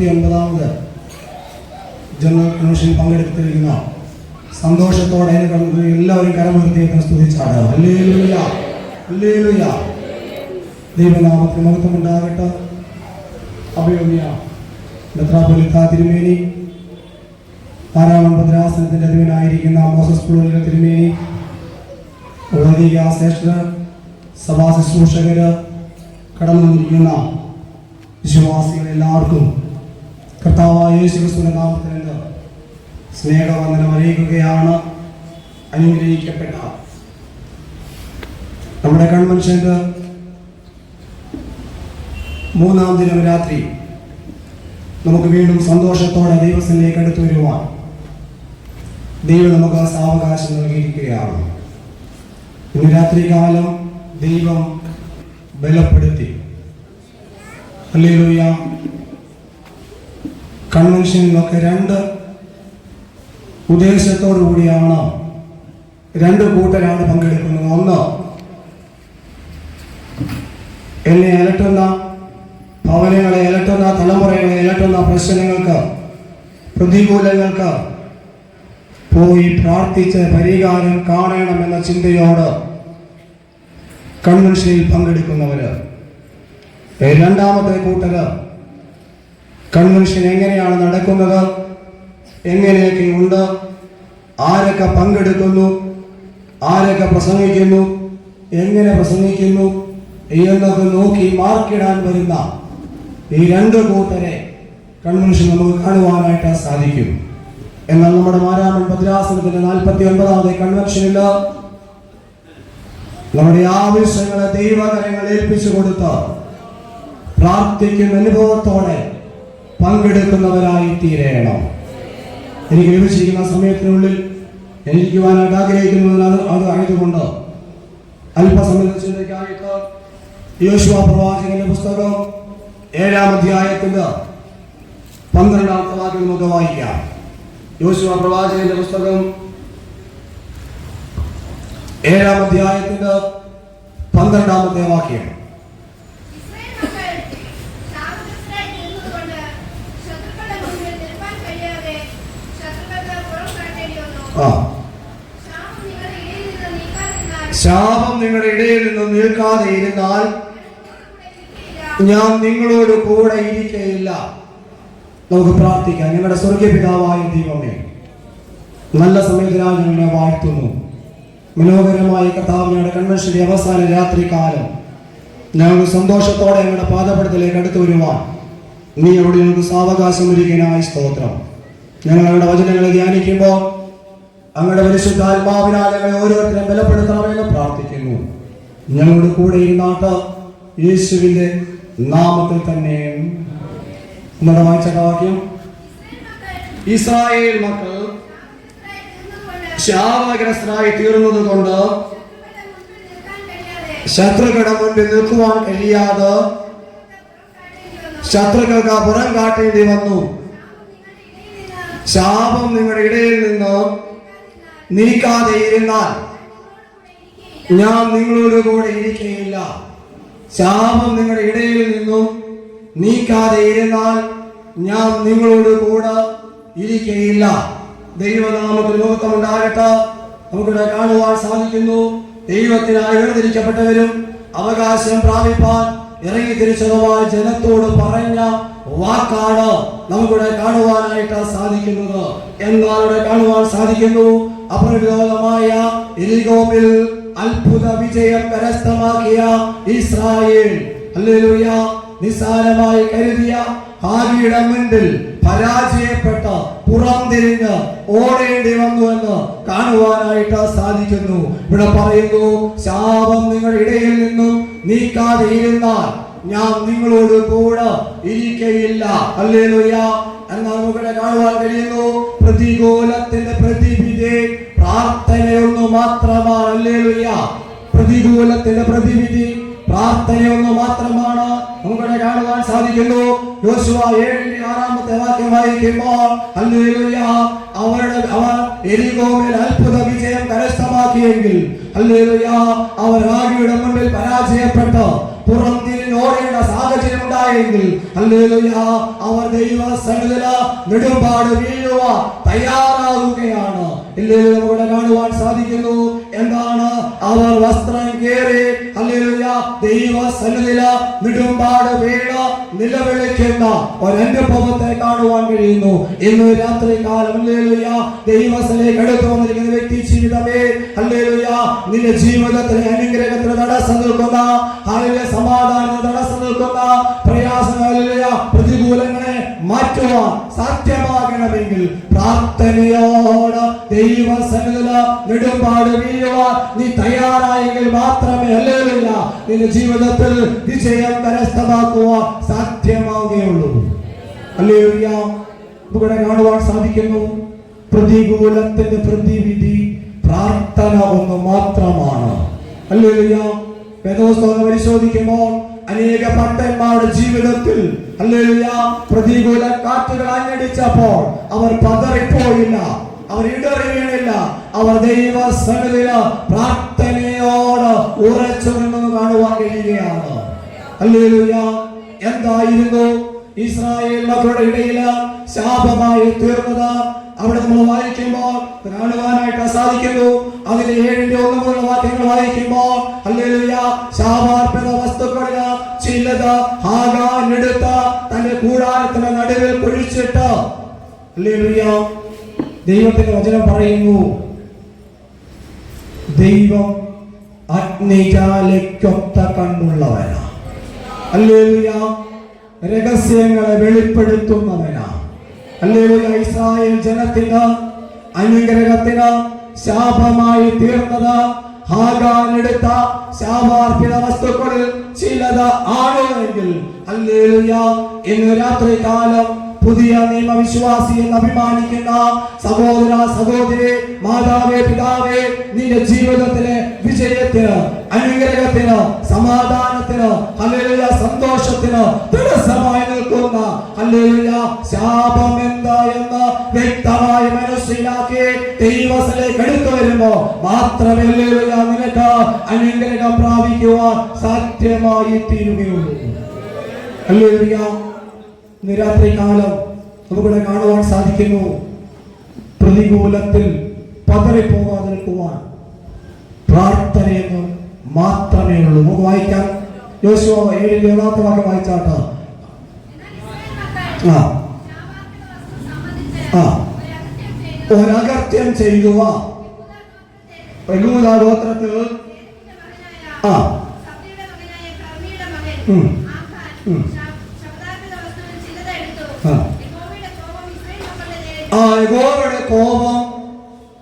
നാൽപ്പത്തി ഒൻപതാമത് general convention പങ്കെടുത്തിരിക്കുന്ന സന്തോഷത്തോടെ എല്ലാവരും കരമുയർത്തിയതിനെ സ്തുതിച്ചാണ്. ഹല്ലേലൂയ ഹല്ലേലൂയ ദൈവനാമത്തിന് മഹത്വമുണ്ടാകട്ടെ. അഭിയോഗ്യ മെത്രാപൊലിത്ത തിരുമേനി. ആറാമൻ ഭദ്രാസനത്തിന്റെ അധിപനായിരിക്കുന്ന മോസസ് പുള്ളിലെ തിരുമേനി. വൈദിക ശ്രേഷ്ഠ സഭാ ശുശ്രൂഷകര് കടന്നു വന്നിരിക്കുന്ന വിശ്വാസികൾ എല്ലാവർക്കും കർത്താവായ യേശു ക്രിസ്തുവിന്റെ നാമത്തിൽ സ്നേഹവന്ദനം അറിയിക്കുകയാണ്. അനുഗ്രഹിക്കപ്പെട്ട നമ്മുടെ കൺവെൻഷന്റെ മൂന്നാം ദിനം രാത്രി നമുക്ക് വീണ്ടും സന്തോഷത്തോടെ ദൈവത്തിലേക്ക് അടുത്തു വരുവാൻ ദൈവം നമുക്ക് സാവകാശം നൽകിയിരിക്കുകയാണ്. ഇന്ന് രാത്രി കാലം ദൈവം ബലപ്പെടുത്തി. കൺവെൻഷനിലൊക്കെ രണ്ട് ഉദ്ദേശത്തോടു കൂടിയാണ് രണ്ട് കൂട്ടരാണ് പങ്കെടുക്കുന്നത്. ഒന്ന് എന്നെ അലട്ടുന്ന ഭവനങ്ങളെ അലട്ടുന്ന തലമുറകളെ അലട്ടുന്ന പ്രശ്നങ്ങൾക്ക് പ്രതികൂലങ്ങൾക്ക് പോയി പ്രാർത്ഥിച്ച് പരിഹാരം കാണണമെന്ന ചിന്തയോട് കൺവെൻഷനിൽ പങ്കെടുക്കുന്നവര്. രണ്ടാമത്തെ കൂട്ടര് കൺവെൻഷൻ എങ്ങനെയാണ് നടക്കുന്നത്? എങ്ങനെയൊക്കെ ഉണ്ട്? ആരൊക്കെ പങ്കെടുക്കുന്നു? ആരൊക്കെ പ്രസംഗിക്കുന്നു? എങ്ങനെ പ്രസംഗിക്കുന്നു? എന്നൊക്കെ നോക്കി മാർക്കിടാൻ വരുന്ന ഈ രണ്ട് കൂട്ടരെ കൺവെൻഷൻ നമുക്ക് കാണുവാനായിട്ട് സാധിക്കും. എന്നാൽ നമ്മുടെ മാരാമൻ ഭദ്രാസനത്തിന്റെ നാൽപ്പത്തി ഒൻപതാമത്തെ കൺവെൻഷനിൽ നമ്മുടെ ആവശ്യങ്ങളെ ദൈവകരങ്ങൾ ഏൽപ്പിച്ചു കൊടുത്ത് പ്രാർത്ഥിക്കുന്ന അനുഭവത്തോടെ പങ്കെടുക്കുന്നവരായി തീരേണം എനിക്ക് ലഭിച്ചിരിക്കുന്ന സമയത്തിനുള്ളിൽ എനിക്കുവാനായിട്ട് ആഗ്രഹിക്കുന്നത് അത് അത് ആയതുകൊണ്ട് അല്പസമയത്തിനായിട്ട് യോശുവ പ്രവാചകന്റെ പുസ്തകം ഏഴാം അധ്യായത്തിന്റെ പന്ത്രണ്ടാമത്തെ വാക്യം നമുക്ക് വായിക്കാം. യോശുവ പ്രവാചകന്റെ പുസ്തകം ഏഴാം അധ്യായത്തിന്റെ പന്ത്രണ്ടാമത്തെ വാക്യം ഇസ്രായേൽ മക്കൾ ശാപഗ്രസ്തരായി തീർന്നതുകൊണ്ട് ശത്രുക്കളുടെ മുമ്പിൽ നിൽപ്പാൻ കഴിയാതെ ശത്രുക്കൾക്ക് പുറം കാട്ടേണ്ടി വന്നു. ആ. ശാപം നിങ്ങളുടെ ഇടയിൽ നിന്ന് നിങ്ങളുടെ നിൽക്കാതെ ഇരുന്നാൽ ഞാൻ നിങ്ങളോട് കൂടെ നിങ്ങളോട്. ഇരിക്കയില്ല. നമുക്ക് പ്രാർത്ഥിക്കാം. ഞങ്ങളുടെ സ്വർഗീയ പിതാവായ ദൈവമേ നല്ല സമയത്തിനായി ഞങ്ങളെ വാഴ്ത്തുന്നു. മനോഹരമായ കർത്താവ് ഞങ്ങളുടെ കൺവെൻഷന്റെ അവസാന രാത്രി കാലം ഞങ്ങൾ സന്തോഷത്തോടെ ഞങ്ങളുടെ പാദപടത്തിലേക്ക് അടുത്തു വരുവാൻ നീ അവിടെ ഞങ്ങൾക്ക് സാവകാശം ഒരുക്കാനായി സ്തോത്രം. ഞങ്ങളുടെ വചനങ്ങളെ ധ്യാനിക്കുമ്പോൾ അങ്ങയുടെ പരിശുദ്ധ ആത്മാവിനാൽ ഞങ്ങളെ ഓരോരുത്തരും ബലപ്പെടുത്തണമെന്ന് പ്രാർത്ഥിക്കുന്നു. ഞങ്ങളുടെ കൂടെ ഇരുന്നാട്ട് യേശുവിന്റെ നാമത്തിൽ തന്നെ. നമ്മുടെ വായിച്ച വാക്യം ഇസ്രായേൽ മക്കൾ ശാപഗ്രസ്തരായി തീർന്നത് കൊണ്ട് ശത്രുക്കളുടെ മുൻപിൽ നിൽക്കുവാൻ കഴിയാതെ ശത്രുക്കൾക്ക് പുറം കാട്ടേണ്ടി വന്നു. ശാപം നിങ്ങളുടെ ഇടയിൽ നിന്ന് നീക്കാതെ ഇരുന്നാൽ ഞാൻ നിങ്ങളോട് കൂടെ ഇരിക്കുകയില്ല. ശാപം നിങ്ങളുടെ ഇടയിൽ നിന്നും നീക്കാതെ ഇരുന്നാൽ ഞാൻ നിങ്ങളോട് കൂടെ ഇരിക്കുകയില്ല. ദൈവനാമത്തിൽ മുഹൂർത്തം ഉണ്ടാകട്ടെ നമുക്കിവിടെ കാണുവാൻ സാധിക്കുന്നു. ദൈവത്തിനായി വേർതിരിക്കപ്പെട്ടവരും അവകാശം പ്രാപിപ്പാൻ ഇറങ്ങി തിരിച്ചതുമായ ജനത്തോട് പറഞ്ഞ വാക്കാണ് നമുക്കിവിടെ കാണുവാനായിട്ട് സാധിക്കുന്നത്. എന്നാൽ ഇവിടെ കാണുവാൻ സാധിക്കുന്നു. അപ്രവിരോധമായ എലിഗോമിൽ അത്ഭുത വിജയം കരസ്ഥമാക്കിയ ഇസ്രായേൽ ഹല്ലേലൂയ നിസ്സാരമായി കരുതിയ ഹാരിയുടെ മുൻപിൽ പരാജയപ്പെട്ട പുറംതിരിഞ്ഞ് ഓടേണ്ടി വന്നു എന്ന് കാണുവാനായിട്ട് സാധിക്കുന്നു. ഇവിടെ പറയുന്നു ശാപം നിങ്ങളുടെ ഇടയിൽ നിന്നും നീക്കാതെ ഇരുന്നാൽ ഞാൻ നിങ്ങളോട് കൂടെ ഇരിക്കയില്ല. ഹല്ലേലൂയ എന്നാൽ നമുക്കിവിടെ കാണുവാൻ കഴിയുന്നു. പ്രതികൂലത്തിന്റെ പ്രതിവിധി പ്രാർത്ഥനയൊന്നു മാത്രമാണ്. പ്രതികൂലത്തിന്റെ പ്രതിവിധി പ്രാർത്ഥനയൊന്നു മാത്രമാണ്. നമുക്കിടെ കാണുവാൻ സാധിക്കുന്നു. യോശുവ ഏഴിന്റെ ആറാമത്തെ വാക്യം വായിക്കുമ്പോൾ അവരുടെ അവർ എരികോമിൽ അത്ഭുത വിജയം കരസ്ഥമാക്കിയെങ്കിൽ അവർ റാഗിയുടെ മുമ്പിൽ പരാജയപ്പെട്ട് പുറം ഓടേണ്ട സാഹചര്യം ഉണ്ടായെങ്കിൽ അവർ ദൈവ സകല നെടുമ്പാട് വീഴുക തയ്യാറാവുകയാണ്. ഇല്ലേ കാണുവാൻ സാധിക്കുന്നു. എന്താണ് അവർ വസ്ത്രം കയറി ഹല്ലേലൂയ ദൈവ സന്നിധിയിൽ നെടുമ്പാട് വീണ നിലവിളിക്കുന്ന ഒരനുഭവത്തെ കാണുവാൻ കഴിയുന്നു. ഇന്ന് രാത്രി കാലം ദൈവത്തിലേക്ക് എടുത്തു വന്നിരിക്കുന്ന വ്യക്തി ജീവിതമേ ഹല്ലേലൂയ നിന്റെ ജീവിതത്തിന് അനുഗ്രഹത്തിന് തടസ്സം നിൽക്കുന്ന ഹല്ലേലൂയ സമാധാനത്തിന് തടസ്സം നിൽക്കുന്ന പ്രയാസങ്ങളിലെ പ്രതികൂലങ്ങളെ മാറ്റുവാൻ സാധ്യമാകണമെങ്കിൽ പ്രാർത്ഥനയോട് ദൈവ നെടുമ്പാട് വീഴുവാൻ നീ തയ്യാറായെങ്കിൽ മാത്രമേ ഹല്ലേലൂയ നിന്റെ ജീവിതത്തിൽ വിജയം കരസ്ഥമാക്കുവാൻ സാധ്യമാവുകയുള്ളൂ. ഹല്ലേലൂയ ഇവിടെ കാണുവാൻ സാധിക്കുന്നു പ്രതികൂലത്തിന്റെ പ്രതിവിധി പ്രാർത്ഥന ഒന്ന് മാത്രമാണ്. ഹല്ലേലൂയ വേദോസ്തവം പരിശോധിക്കുമ്പോൾ അനേക ഭക്തന്മാരുടെ ജീവിതത്തിൽ പ്രതികൂല കാറ്റുകൾ അഞ്ഞടിച്ചപ്പോൾ അവർ പതറിപ്പോയില്ല അവർ ഇടറി വീണില്ല അവർ ദൈവ സന്നിധിയിൽ പ്രാർത്ഥനയോട് ഉറച്ചു നിന്നു കാണുവാൻ കഴിയുകയാണ്. എന്തായിരുന്നു? ഇസ്രായേൽ മക്കളുടെ ഇടയിൽ ശാപമായി തീർന്നത്. അവിടെ നമ്മൾ വായിക്കുമ്പോൾ കാണുവാനായിട്ട് സാധിക്കുന്നു. അതിലെ ഏഴിന്റെ ഒന്ന് മുതലുള്ള വാക്യങ്ങൾ വായിക്കുമ്പോൾ ശാപാർപ്പിത വസ്തുക്കളിൽ ചിലത് എടുത്ത് തന്റെ കൂടാരത്തിന്റെ നടുവിൽ കുഴിച്ചിട്ട്. ദൈവത്തിന്റെ വചനം പറയുന്നു ദൈവം അഗ്നിജാലയ്ക്കൊത്ത കണ്ണുള്ളവനാണ് ഹല്ലേലൂയ രഹസ്യങ്ങളെ വെളിപ്പെടുത്തുന്നവനാ. ഹല്ലേലൂയ ഇസ്രായേൽ ജനത്തിന് അനുഗ്രഹത്തിന് ശാപമായി തീർന്നത് ഹാഗാൻ എടുത്ത ശാപാർപ്പിത വസ്തുക്കളിൽ ചിലത് ആണ് എങ്കിൽ ഹല്ലേലൂയ ഇന്ന് രാത്രി കാലം പുതിയ നിയമവിശ്വാസി എന്ന് അഭിമാനിക്കുന്ന സഹോദര സഹോദരി മാതാവേ പിതാവേ നിന്റെ ജീവിതത്തിലെ വിജയത്തിന് അനുഗ്രഹത്തിന് സമാധാനത്തിന് ഹല്ലേലൂയ സന്തോഷത്തിന് തടസ്സമായി നിൽക്കുന്ന ഹല്ലേലൂയ ശാപം എന്താ എന്ന് വ്യക്തമായി മനസ്സിലാക്കി ദൈവത്തിലേക്ക് എടുത്തു വരുമ്പോ മാത്രമേ നിനക്ക് അനുഗ്രഹം പ്രാപിക്കുവാൻ സാധ്യമായി തീരുകയുള്ളൂ ഹല്ലേലൂയ. ഇന്ന് രാത്രി കാലം നമുക്കിവിടെ കാണുവാൻ സാധിക്കുന്നു. പ്രതികൂലത്തിൽ പതറിപ്പോകാതെ നിൽക്കുവാൻ പ്രാർത്ഥനയെന്ന് മാത്രമേ ഉള്ളൂ. നമുക്ക് വായിക്കാം. യോശുവ ഏഴിൽ ഏഴാമത്തെ വാക്യം വായിച്ചാട്ട്. ആ. ആ. ഒരു അകൃത്യം ചെയ്തു. ഒരകത്യം ചെയ്യുക യഹൂദാഗോത്രത്തിൽ ഗോത്രത്തിൽ ആ. ആ. യഹോവയുടെ കോപം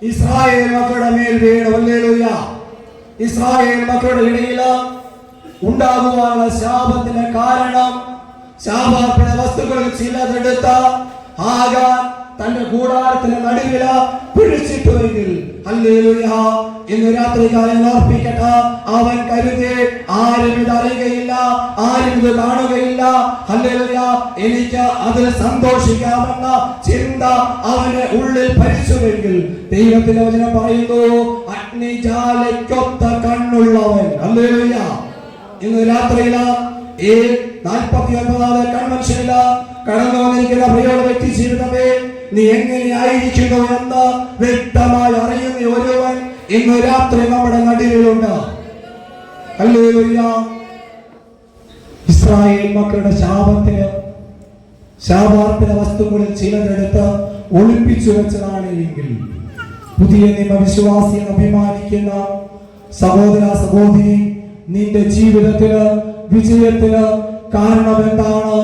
ഇസ്രായേൽ മക്കളുടെ മേൽ വീണു ഹല്ലേലൂയ ഇസ്രായേൽ മക്കളുടെ ഇടയിൽ ഉണ്ടാകുവാനുള്ള ശാപത്തിന് കാരണം ശാപാർപ്പിത വസ്തുക്കളിൽ ചിലതെടുത്ത ആകാൻ തന്റെ കൂടാരത്തിന് നടുവില പിടിച്ചിട്ടുവെങ്കിൽ ഇന്ന് രാത്രി കാലം ഓർപ്പിക്കട്ടെ. അവൻ കരുതി ആരും ഇത് അറിയുകയില്ല ആരും ഇത് കാണുകയില്ല. എനിക്ക് അതിൽ സന്തോഷിക്കാമെന്ന ചിന്ത അവന്റെ ഉള്ളിൽ ഭരിച്ചുവെങ്കിൽ ദൈവത്തിന്റെ വചനം പറയുന്നു അഗ്നിജാലയ്ക്കൊത്ത കണ്ണുള്ളവൻ. ഹല്ലേലൂയ ഇന്ന് രാത്രിയില ഈ നാൽപ്പത്തി ഒൻപതാമത് കൺവെൻഷനില കടന്നു വന്നിരിക്കുന്ന പ്രിയോട് വ്യക്തി ജീവിതമേ നീ എങ്ങനെയായിരിക്കുന്നു എന്ന് വ്യക്തമായി അറിയുന്ന ഒരുവൻ ഇന്ന് രാത്രി നമ്മുടെ നടുവിലുണ്ട്. ഇസ്രായേൽ മക്കളുടെ ശാപത്തിന് ശാപാർപ്പിത വസ്തുക്കളിൽ ചിലതെടുത്ത് ഒളിപ്പിച്ചു വെച്ചതാണ് എങ്കിൽ. പുതിയ നിയമവിശ്വാസി എന്ന് അഭിമാനിക്കുന്ന സഹോദര സഹോദരി നിന്റെ ജീവിതത്തിന് വിജയത്തിന് കാരണം എന്താണ്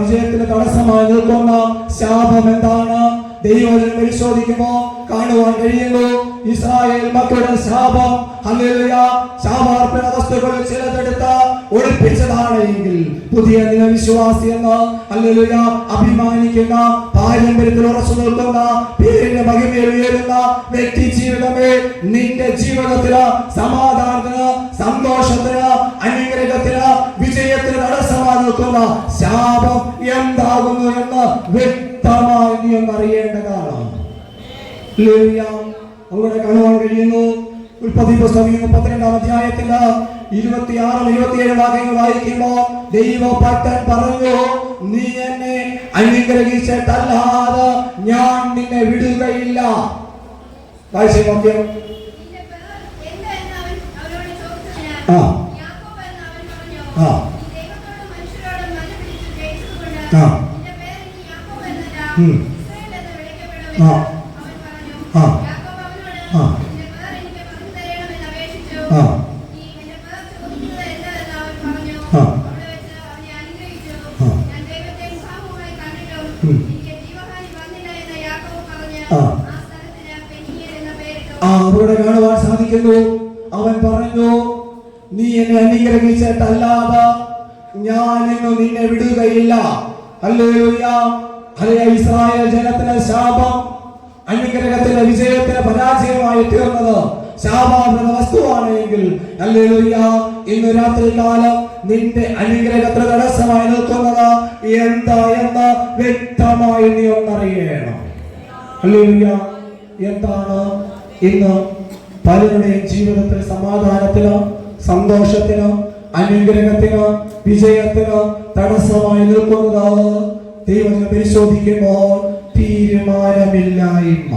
വിജയത്തിന് തടസ്സമായി നിൽക്കുന്ന ശാപം എന്താണ്? ദൈവജനം പരിശോധിക്കുമ്പോൾ കാണുവാൻ കഴിയുന്നു. ഇസ്രായേൽ മക്കളുടെ ശാപം. ശാപാർപ്പണ വസ്തുക്കളിൽ ചിലതെടുത്ത് ഒളിപ്പിച്ചതാണ് എങ്കിൽ പുതിയ നിലവിശ്വാസി എന്ന് ഹല്ലേലൂയ അഭിമാനിക്കുന്ന പാരമ്പര്യത്തിൽ ഉറച്ചു നിൽക്കുന്ന പേരിന്റെ മഹിമയിൽ ഉയരുന്ന വ്യക്തി ജീവിതമേ നിന്റെ ജീവിതത്തിന് സമാധാനത്തിന് സന്തോഷത്തിന് അനുഗ്രഹത്തിന് വിജയത്തിന് നിൽക്കുന്ന ശാപം എന്താകുന്നു എന്ന് വ്യക്തമായി നീ അറിയേണ്ടതാണ്. അവിടെ കാണുവാൻ കഴിയുന്നു ഉൽപ്പത്തി പുസ്തകം മുപ്പത്തിരണ്ടാം അധ്യായത്തിൽ ഇരുപത്തിയാറും ഇരുപത്തിയേഴ് വാക്യങ്ങൾ ദൈവ ദൈവഭക്തൻ പറഞ്ഞു നീ എന്നെ അനുഗ്രഹിച്ചിട്ടല്ലാതെ ഞാൻ നിന്നെ വിടുകയില്ല വായിച്ച ചോദിച്ചതിന് ആ. ആ. നീ ദൈവത്തോടും മനുഷ്യരോടും മല്ലുപിടിച്ച് ജയിച്ചതുകൊണ്ട് ആ. നിന്റെ പേർ ഇനി യാക്കോബ് എന്നല്ല, ഉം. ഇസ്രായേൽ എന്ന് ആ. ആ. ആ. ആ. ആ. ആ. അവിടെ കാണുവാൻ സാധിക്കുന്നു അവൻ പറഞ്ഞു നീ എന്നെ അനുഗ്രഹിച്ചിട്ടല്ലാതെ ഞാൻ നിന്നെ വിടുകയില്ല ഇസ്രായേൽ ജനത്തിന് ശാപം അന്യഗ്രഹത്തിന്റെ വിജയത്തിന് പരാജയമായി തീർന്നത് ശാപാവൃത വസ്തുവാണെങ്കിൽ ഹല്ലേലൂയ ഇന്ന് രാത്രി കാലം നിന്റെ അനുഗ്രഹത്തിന് തടസ്സമായി നിൽക്കുന്നത് എന്താ എന്ന് വ്യക്തമായി നീ ഒന്നറിയണം. ഹല്ലേലൂയ എന്താണ് ഇന്ന് പലരുടെയും ജീവിതത്തിൽ സമാധാനത്തിനോ സന്തോഷത്തിന് അനുഗ്രഹത്തിന് വിജയത്തിന് തടസ്സമായി നിൽക്കുന്നത് ദൈവത്തിന് പരിശോധിക്കുമ്പോൾ തീരുമാനമില്ലായ്മ.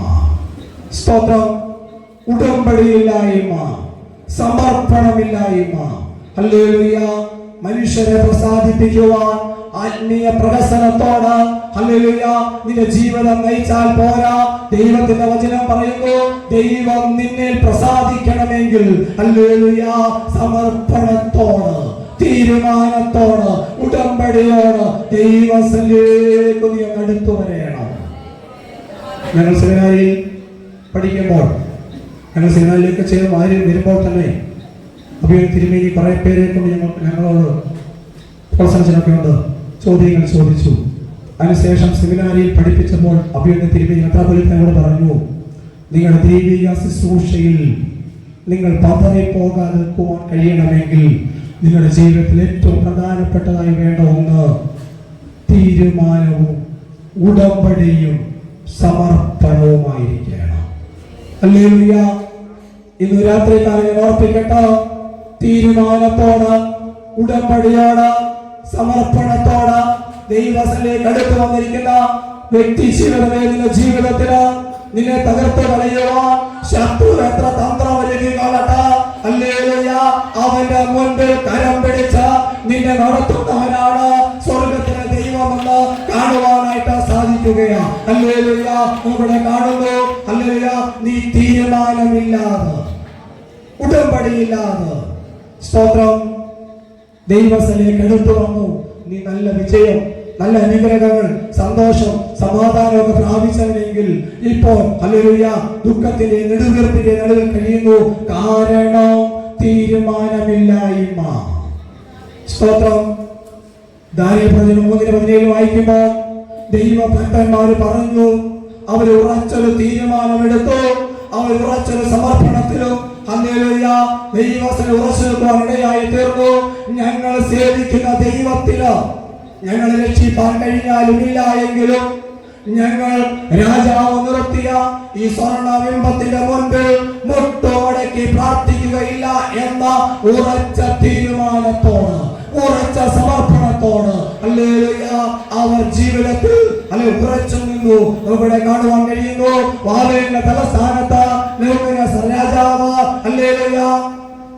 സ്തോത്രം ഉടമ്പടിയില്ലായ്മ. സമർപ്പണമില്ലായ്മ. ഹല്ലേലൂയ. മനുഷ്യരെ പ്രസാദിപ്പിക്കുവാൻ ആത്മീയ പ്രഹസനത്തോട് ഹല്ലേലൂയ നിന്റെ ജീവിതം നയിച്ചാൽ പോരാ. ദൈവത്തിന്റെ വചനം പറയുന്നു ദൈവം നിന്നെ പ്രസാദിക്കണമെങ്കിൽ ഹല്ലേലൂയ സമർപ്പണത്തോട് തീരുമാനത്തോട് ഉടമ്പടിയോട് ദൈവത്തിലേക്ക് നീ അടുത്തു വരയണം ഞങ്ങൾ സെമിനാരിയിൽ പഠിക്കുമ്പോൾ ഞങ്ങൾ സെമിനാരിലേക്ക് ചെയ്യുമ്പോൾ വരുമ്പോൾ തന്നെ അഭിയോഗ തിരുമേനി കുറെ പേരെ കൊണ്ട് ഞങ്ങൾ ഞങ്ങളോട് പ്രസംഗിച്ചൊക്കെ ഉണ്ട് ചോദ്യങ്ങൾ ചോദിച്ചു. അതിനുശേഷം സെമിനാരിയിൽ പഠിപ്പിച്ചപ്പോൾ അഭിയുടെ തിരുമേനി മെത്രാപൊലിത്തനോട് പറഞ്ഞു നിങ്ങളുടെ ദൈവിക ശുശ്രൂഷയിൽ നിങ്ങൾ പതറി പോകാതെ നിൽക്കുവാൻ കഴിയണമെങ്കിൽ നിങ്ങളുടെ ജീവിതത്തിൽ ഏറ്റവും പ്രധാനപ്പെട്ടതായി വേണ്ട ഒന്ന് തീരുമാനവും ഉടമ്പടിയും സമർപ്പണവുമായിരിക്കണം. അല്ലേ ഇന്ന് രാത്രി കാലം ഓർപ്പിക്കട്ടെ. തീരുമാനത്തോട് ഉടമ്പടിയോട് സമർപ്പണത്തോട് ദൈവസനിലേക്ക് അടുത്ത് വന്നിരിക്കുന്ന വ്യക്തി ശിവനമേ നിന്റെ ജീവിതത്തിന് നിന്നെ തകർത്ത് പറയുവാൻ ശത്രു എത്ര തന്ത്രം ഒരുക്കി കാണട്ടെ അവന്റെ മുൻപിൽ കരം പിടിച്ച നിന്നെ നടത്തുന്നവനാണ് സ്വർഗത്തിലെ ദൈവമെന്ന് കാണുവാനായിട്ട് സാധിക്കുകയാണ് അല്ലേലൂയ ഇവിടെ കാണുന്നു. അല്ലേലൂയ നീ തീരുമാനമില്ലാതെ ഉടമ്പടിയില്ലാതെ സ്തോത്രം. ദൈവസ്ഥലേക്ക് എടുത്തു വന്നു. നീ നല്ല വിജയം നല്ല അനുഗ്രഹങ്ങൾ സന്തോഷം സമാധാനമൊക്കെ പ്രാപിച്ചവനെങ്കിൽ ഇപ്പോൾ ഹല്ലേലൂയ ദുഃഖത്തിന്റെ നെടുവീർപ്പിന്റെ നടുവിൽ കഴിയുന്നു. കാരണം തീരുമാനമില്ലായ്മ. സ്തോത്രം. ദാരിദ്ര്യം മൂന്നിന് പതിനേഴ് വായിക്കുമ്പോൾ ദൈവഭക്തന്മാർ പറഞ്ഞു അവർ ഉറച്ചൊരു തീരുമാനമെടുത്തു. അവർ ഉറച്ചൊരു സമർപ്പണത്തിലും ദൈവത്തിന് ഉറച്ചു നിൽക്കുവാൻ ഇടയായി തീർന്നു ഞങ്ങൾ സേവിക്കുന്ന ദൈവത്തിന് ഞങ്ങൾ രക്ഷിപ്പാൻ കഴിഞ്ഞാലും ഇല്ല എങ്കിലും ഞങ്ങൾ രാജാവ് നിർത്തിയ ഈ സ്വർണ ബിംബത്തിന്റെ മുൻപിൽ മുട്ടോടക്കി പ്രാർത്ഥിക്കുകയില്ല എന്ന ഉറച്ച തീരുമാനത്തോട് ഉറച്ച സമർപ്പണത്തോട് അല്ലേ അവർ ജീവിതത്തിൽ അല്ലെ ഉറച്ചു നിന്നു. ഇവിടെ കാണുവാൻ കഴിയുന്നു. വാലയുടെ തലസ്ഥാനത്ത് രാജാവ്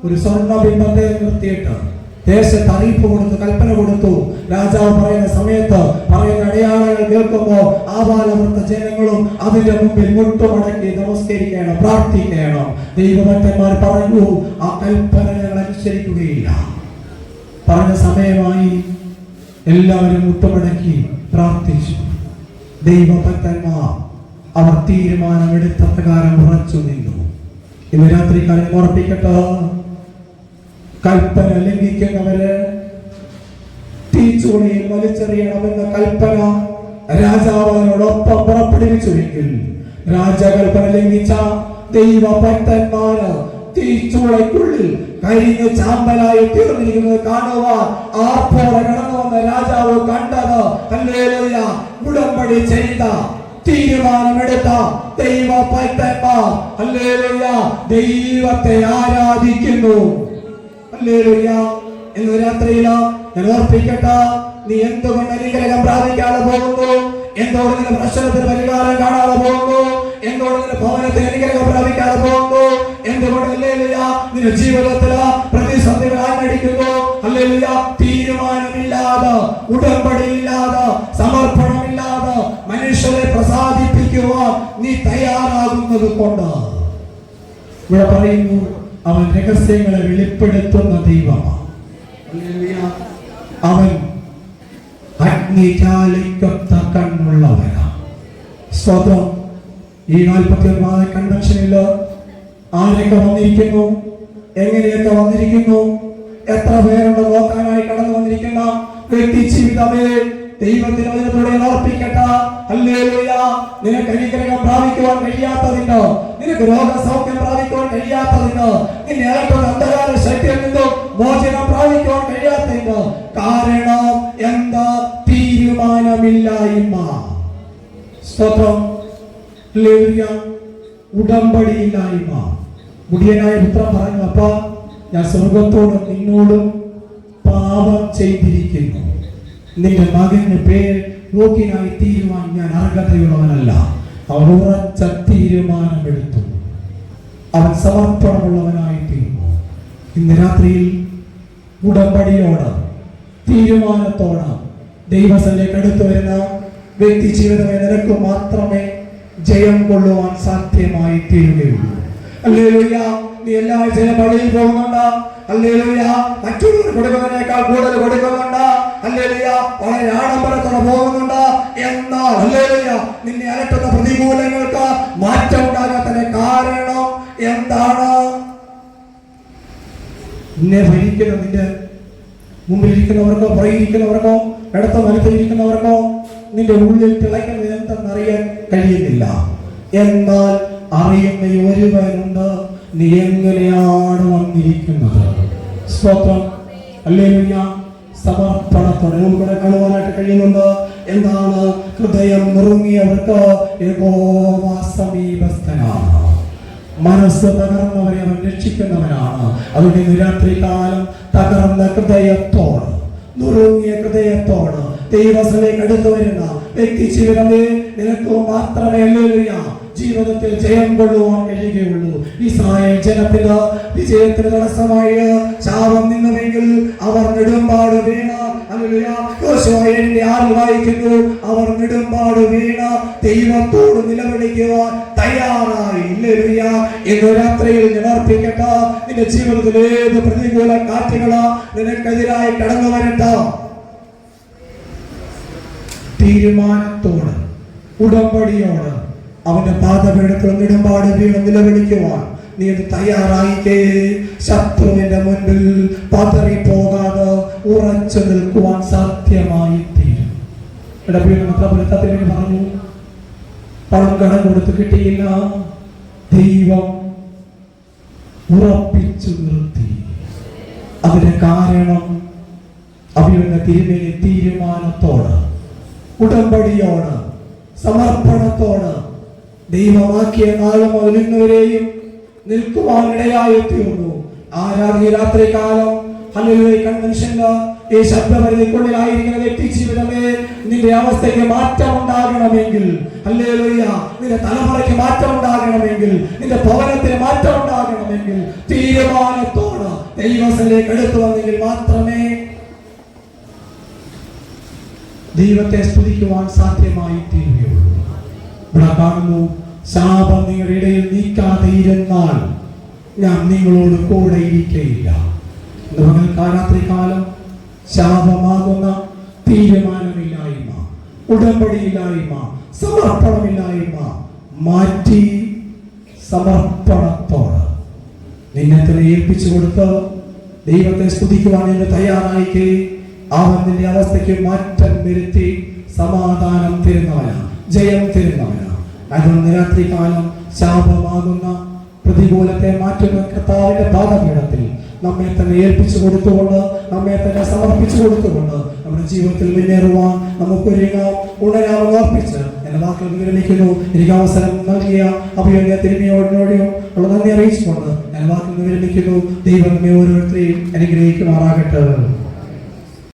ഒരു സ്വർണ ബിംബത്തെ നിർത്തിയിട്ട് ദേശത്ത് അറിയിപ്പ് കൊടുത്തു കൽപ്പന കൊടുത്തു. രാജാവ് പറയുന്ന സമയത്ത് പറയുന്ന അടയാളങ്ങൾ കേൾക്കുമ്പോൾ ആബാലവൃത്ത ജനങ്ങളും അതിന്റെ മുമ്പിൽ മുട്ടുമടക്കി നമസ്കരിക്കണം പ്രാർത്ഥിക്കണം. ദൈവഭക്തന്മാർ പറഞ്ഞു ആ കൽപ്പന ഞങ്ങൾ അനുസരിക്കുകയില്ല. പറഞ്ഞ സമയമായി എല്ലാവരും മുട്ടുമടക്കി പ്രാർത്ഥിച്ചു. ദൈവഭക്തന്മാർ അവർ തീരുമാനമെടുത്ത പ്രകാരം ഉറച്ചു നിന്നു ഇന്ന് രാത്രി കാലം ഉറപ്പിക്കട്ടെ. കൽപ്പന ലംഘിക്കുന്നവര് തീച്ചൂളയിൽ വലിച്ചെറിയണമെന്ന കൽപ്പന രാജാവ് അതിനോടൊപ്പം പുറപ്പെടുവിച്ചുവെങ്കിൽ രാജകൽപ്പന ലംഘിച്ച ദൈവ ഭക്തന്മാര് തീച്ചുളയ്ക്കുള്ളിൽ കരിഞ്ഞ് ചാമ്പലായി തീർന്നിരിക്കുന്നത് കാണുവാൻ ആർപ്പോടെ കടന്നു വന്ന രാജാവ് കണ്ടത് ഉടമ്പടി ചെയ്ത തീരുമാനമെടുത്ത ദൈവ ദൈവത്തെ ആരാധിക്കുന്നു. ഇന്ന് രാത്രിയില ഞാൻ ഓർപ്പിക്കട്ട നീ എന്തുകൊണ്ട് അനുഗ്രഹം പ്രാപിക്കാതെ പോകുന്നു? എന്തുകൊണ്ട് നിന്റെ പ്രശ്നത്തിന് പരിഹാരം കാണാതെ പോകുന്നു? എന്തുകൊണ്ട് നിന്റെ ഭവനത്തിന് അനുഗ്രഹം പ്രാപിക്കാതെ പോകുന്നു? എന്തുകൊണ്ട് ഹല്ലേലൂയ നിന്റെ ജീവിതത്തിൽ പ്രതിസന്ധികൾ ആഞ്ഞടിക്കുന്നു ഹല്ലേലൂയ തീരുമാനമില്ലാതെ ഉടമ്പടിയില്ലാതെ സമർപ്പണമില്ലാതെ മനുഷ്യരെ പ്രസാദിപ്പിക്കുവാൻ നീ തയ്യാറാകുന്നത് കൊണ്ട്. ഇവിടെ പറയുന്നു അവൻ രഹസ്യങ്ങളെ വെളിപ്പെടുത്തുന്ന ദൈവമാണ്. അവൻ അഗ്നിജാലിക്കൊത്ത കണ്ണുള്ളവനാണ്. സ്വതം ഈ നാൽപ്പത്തി ഒൻപത് കൺവെൻഷനിൽ ആരൊക്കെ വന്നിരിക്കുന്നു? എങ്ങനെയൊക്കെ വന്നിരിക്കുന്നു? എത്ര പേരുണ്ട് നോക്കാനായി കടന്നു വന്നിരിക്കുന്ന വ്യക്തി ജീവിതമേ ദൈവത്തിന് അതിനോടെ അർപ്പിക്കട്ടെ നിനക്ക് അനുഗ്രഹം പ്രാപിക്കുവാൻ കഴിയാത്തതിനോ? നിനക്ക് രോഗസൗഖ്യം പ്രാപിക്കുവാൻ കഴിയാത്തതിനോ? നിന്നെ അലട്ടുന്ന അന്ധകാര ശക്തിയിൽ നിന്നും മോചനം പ്രാപിക്കുവാൻ കഴിയാത്തതിനോ? കാരണം എന്താ? തീരുമാനമില്ലായ്മ സ്തോത്രം. ഉടമ്പടിയില്ലായ്മ മുടിയനായ പുത്രം പറഞ്ഞു അപ്പ ഞാൻ സ്വർഗത്തോടും നിന്നോടും പാപം ചെയ്തിരിക്കുന്നു. നിന്റെ മകന്റെ പേര് യോഗ്യനായി തീരുവാൻ ഞാൻ അർഹതയുള്ളവനല്ല. അവൻ ഉറച്ച തീരുമാനമെടുത്തു അവൻ സമർപ്പണമുള്ളവനായി തീർന്നു ഇന്ന് രാത്രിയിൽ ഉടമ്പടിയോട് തീരുമാനത്തോട് ദൈവസലേക്ക് അടുത്തു വരുന്ന വ്യക്തി ജീവിതമേ നിനക്ക് മാത്രമേ ജയം കൊള്ളുവാൻ സാധ്യമായി തീരുകയുള്ളൂ. അല്ലേലൂയ്യ നീ എല്ലാ ആഴ്ചയിലും പള്ളിയിൽ പോകുന്നുണ്ട്. അല്ലേലൂയ്യ മറ്റുള്ളവർ കൊടുക്കുന്നതിനേക്കാൾ കൂടുതൽ കൊടുക്കുന്നുണ്ട്. വളരെ ആഡംബരത്തോടെ പോകുന്നുണ്ട്. എന്നാൽ നിന്നെ അലട്ടുന്ന പ്രതികൂലങ്ങൾക്ക് മാറ്റം ഉണ്ടാകാത്തതിന് കാരണം എന്താണ്? നിന്നെ ഭരിക്കുന്ന നിന്റെ മുമ്പിലിരിക്കുന്നവർക്കോ പുറകിരിക്കുന്നവർക്കോ ഇടത്തോ വലത്തിരിക്കുന്നവർക്കോ നിന്റെ ഉള്ളിൽ തിളയ്ക്കുന്നത് എന്തെന്നറിയാൻ കഴിയുന്നില്ല. എന്നാൽ അറിയുന്ന ഒരുവനുണ്ട്. നീ എങ്ങനെയാണ് വന്നിരിക്കുന്നത്? സ്തോത്രം. അല്ലേലൂയ സമർപ്പണത്തോടെ നമുക്കിവിടെ കാണുവാനായിട്ട് കഴിയുന്നുണ്ട്. എന്താണ് ഹൃദയം നുറുങ്ങിയവർക്ക് സമീപസ്ഥനാണ്. മനസ്സ് തകർന്നവരെ അവൻ രക്ഷിക്കുന്നവനാണ്. അവരുടെ നിരാത്രി രാത്രി കാലം തകർന്ന ഹൃദയത്തോട് നുറുങ്ങിയ ഹൃദയത്തോട് ദൈവത്തിലേക്ക് അടുത്തു വരുന്ന വ്യക്തി ജീവിതമേ നിനക്ക് മാത്രമേ ജീവിതത്തിൽ ജയം കൊള്ളുവാൻ കഴിയുകയുള്ളൂ ഇസ്രായേൽ ജനത്തിന് വിജയത്തിന് തടസ്സമായ ശാപം നിന്നതെങ്കിൽ അവർ നെടുമ്പാട് വീണ. വായിക്കുന്നു? അവർ നെടുമ്പാട് വീണ. ദൈവത്തോട് നിലവിളിക്കുവാൻ തയ്യാറായി. ഇന്ന് രാത്രിയിൽ നിലർപ്പിക്കട്ട നിന്റെ ജീവിതത്തിൽ ഏത് പ്രതികൂല കാറ്റുകളാ നിനക്കെതിരായി കടന്നു വരട്ട തീരുമാനത്തോട് ഉടമ്പടിയോട് അവന്റെ പാദപീഠത്തിൽ നെടുമ്പാട് വീണ് നിലവിളിക്കുവാൻ. നീ അത് തയ്യാറായിക്കേ. ശത്രുവിന്റെ മുൻപിൽ പതറി പോകാതെ ഉറച്ചു നിൽക്കുവാൻ സാധ്യമായി തീരും പറഞ്ഞു. പണം കടം കൊടുത്ത് കിട്ടിയില്ല. ദൈവം ഉറപ്പിച്ചു നിർത്തി. അതിന് കാരണം അവരുടെ തിരുമേനി തീരുമാനത്തോട് ഉടമ്പടിയോട് സമർപ്പണത്തോട് ദൈവമാക്കിയ കാലം മുതൽ ഇന്നുവരെയും നിൽക്കുവാൻ ഇടയായി തീർന്നു ആരാധിക രാത്രി കാലം ഹല്ലേലൂയ കൺവെൻഷനിൽ ഈ ശബ്ദപരിധിക്കുള്ളിലായിരിക്കുന്ന വ്യക്തി ജീവിതമേ നിന്റെ അവസ്ഥയ്ക്ക് മാറ്റം ഉണ്ടാകണമെങ്കിൽ ഹല്ലേലൂയ നിന്റെ തലമുറയ്ക്ക് മാറ്റം ഉണ്ടാകണമെങ്കിൽ നിന്റെ ഭവനത്തിന് മാറ്റം ഉണ്ടാകണമെങ്കിൽ തീരുമാനത്തോട് ദൈവത്തിലേക്ക് എടുത്തു വന്നെങ്കിൽ മാത്രമേ ദൈവത്തെ സ്തുതിക്കുവാൻ സാധ്യമായി തീരുകയുള്ളൂ ഇവിടെ കാണുന്നു ശാപം നിങ്ങളുടെ ഇടയിൽ നീക്കാതെ ഇരുന്നാൽ ഞാൻ നിങ്ങളോട് കൂടെ ഇരിക്കയില്ല. കാലാത്രി കാലം ശാപമാകുന്ന തീരുമാനമില്ലായ്മ ഉടമ്പടിയില്ലായ്മ സമർപ്പണമില്ലായ്മ മാറ്റി സമർപ്പണത്തോട് നിന്നെ തന്നെ ഏൽപ്പിച്ചു കൊടുത്ത് ദൈവത്തെ സ്തുതിക്കുവാൻ എന്ന് തയ്യാറായിക്കേ. അവൻ നിന്റെ അവസ്ഥയ്ക്ക് മാറ്റം വരുത്തി സമാധാനം തരുന്നവനാ ജയം തരുന്നവനാണ് കാരണം രാത്രി കാലം ശാപമാകുന്ന പ്രതികൂലത്തെ മാറ്റുന്ന കർത്താവിന്റെ പാദപീഠത്തിൽ നമ്മെ തന്നെ ഏൽപ്പിച്ചു കൊടുത്തുകൊണ്ട് നമ്മെ തന്നെ സമർപ്പിച്ചു കൊടുത്തുകൊണ്ട് നമ്മുടെ ജീവിതത്തിൽ മുന്നേറുവാൻ നമുക്കൊരുങ്ങാം ഉണരാമെന്ന് ഓർപ്പിച്ച് എന്റെ വാക്കുകൾ നിന്ന് വിരമിക്കുന്നു എനിക്ക് അവസരം നൽകിയ അഭിയോഗ തിരുമിയോടിനോടെയും ഉള്ള നന്ദി അറിയിച്ചുകൊണ്ട് എന്റെ വാക്കുകൾ നിന്ന് വിരമിക്കുന്നു ദൈവം ഓരോരുത്തരെയും അനുഗ്രഹിക്കുമാറാകട്ടെ.